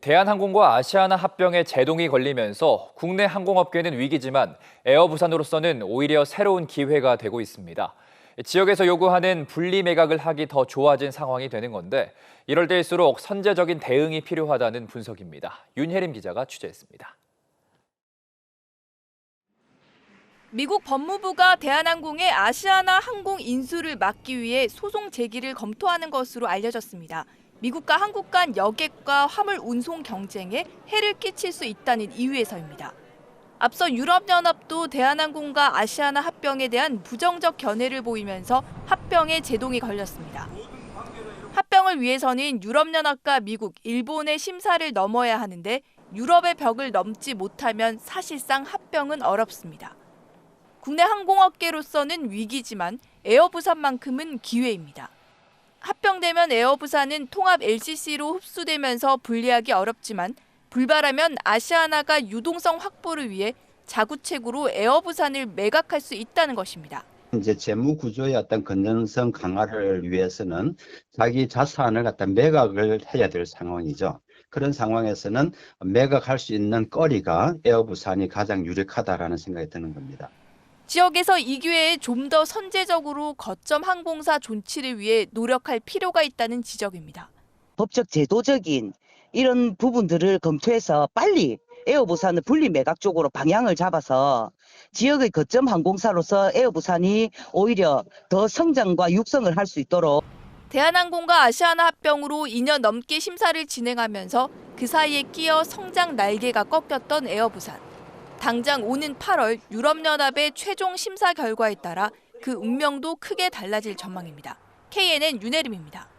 대한항공과 아시아나 합병에 제동이 걸리면서 국내 항공업계는 위기지만 에어부산으로서는 오히려 새로운 기회가 되고 있습니다. 지역에서 요구하는 분리 매각을 하기 더 좋아진 상황이 되는 건데 이럴 때일수록 선제적인 대응이 필요하다는 분석입니다. 윤혜림 기자가 취재했습니다. 미국 법무부가 대한항공의 아시아나 항공 인수를 막기 위해 소송 제기를 검토하는 것으로 알려졌습니다. 미국과 한국 간 여객과 화물 운송 경쟁에 해를 끼칠 수 있다는 이유에서입니다. 앞서 유럽연합도 대한항공과 아시아나 합병에 대한 부정적 견해를 보이면서 합병에 제동이 걸렸습니다. 합병을 위해서는 유럽연합과 미국, 일본의 심사를 넘어야 하는데 유럽의 벽을 넘지 못하면 사실상 합병은 어렵습니다. 국내 항공업계로서는 위기지만 에어부산만큼은 기회입니다. 합병되면 에어부산은 통합 LCC로 흡수되면서 분리하기 어렵지만 불발하면 아시아나가 유동성 확보를 위해 자구책으로 에어부산을 매각할 수 있다는 것입니다. 이제 재무 구조의 어떤 건전성 강화를 위해서는 자기 자산을 갖다 매각을 해야 될 상황이죠. 그런 상황에서는 매각할 수 있는 거리가 에어부산이 가장 유력하다라는 생각이 드는 겁니다. 지역에서 이 기회에 좀 더 선제적으로 거점 항공사 존치를 위해 노력할 필요가 있다는 지적입니다. 법적 제도적인 이런 부분들을 검토해서 빨리 에어부산을 분리 매각 쪽으로 방향을 잡아서 지역의 거점 항공사로서 에어부산이 오히려 더 성장과 육성을 할 수 있도록 대한항공과 아시아나 합병으로 2년 넘게 심사를 진행하면서 그 사이에 끼어 성장 날개가 꺾였던 에어부산. 당장 오는 8월 유럽연합의 최종 심사 결과에 따라 그 운명도 크게 달라질 전망입니다. KNN 윤혜림입니다.